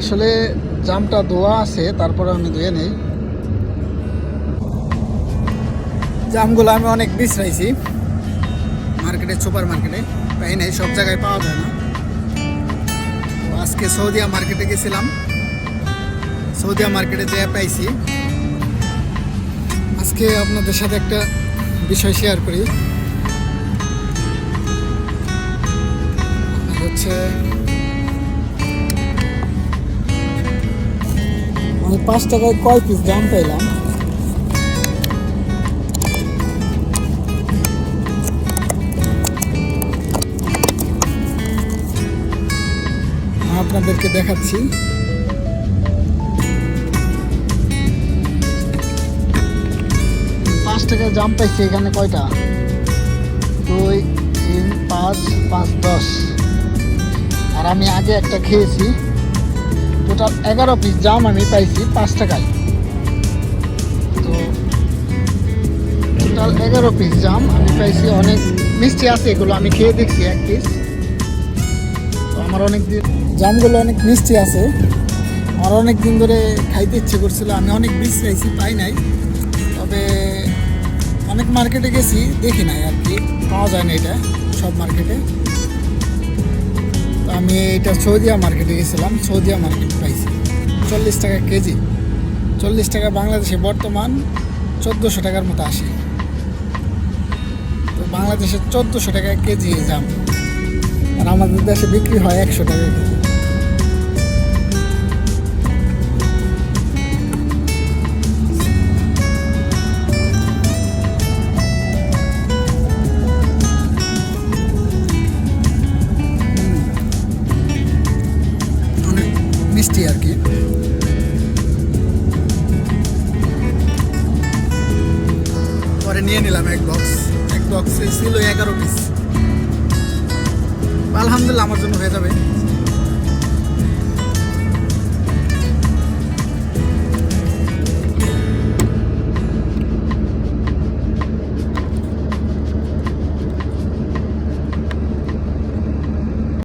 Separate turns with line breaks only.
আসলে জামটা ধোয়া আছে, তারপরে আমি ধুয়ে নেই। জামগুলো আমি অনেক বিশ্রাইছি। মার্কেটে, সুপার মার্কেটে পাই নাই, সব জায়গায় পাওয়া যায় না। আজকে সৌদিয়া মার্কেটে গেছিলাম। সৌদিয়া মার্কেটে যেয়ে পাইছি। আজকে আপনাদের সাথে একটা বিষয় শেয়ার করি। হচ্ছে পাঁচ টাকায় কয় পিস জাম পেলাম আপনাদেরকে দেখাচ্ছি। পাঁচ টাকায় জাম পাইছি এখানে কয়টা? দুই, তিন, পাঁচ পাঁচ, দশ। আর আমি আগে একটা খেয়েছি। টোটাল এগারো পিস জাম আমি পাইছি পাঁচ টাকায়। তো টোটাল এগারো পিস জাম আমি পাইছি অনেক মিষ্টি আছে, এগুলো আমি খেয়ে দেখছি এক পিস তো আমার অনেক দিন জামগুলো অনেক মিষ্টি আছে। আমার অনেক দিন ধরে খাইতে ইচ্ছে করছিল, আমি অনেক বীজ খাইছি, পাই নাই। তবে অনেক মার্কেটে গেছি, দেখি নাই আর কি, পাওয়া যায় না এটা, সব মার্কেটে আমি এটা সৌদিয়া মার্কেটে গেছিলাম, সৌদিয়া মার্কেট পাইছি চল্লিশ টাকা কেজি। চল্লিশ টাকা বাংলাদেশে বর্তমান চোদ্দোশো টাকার মতো আসে। তো বাংলাদেশে চোদ্দোশো টাকা কেজি জাম আর আমাদের দেশে বিক্রি হয় একশো টাকা কেজি। মিষ্টি আর কি। পরে নিয়ে নিলাম এক বক্স এক বক্সে ছিল এগারো পিস আলহামদুলিল্লাহ, আমার জন্য হয়ে যাবে।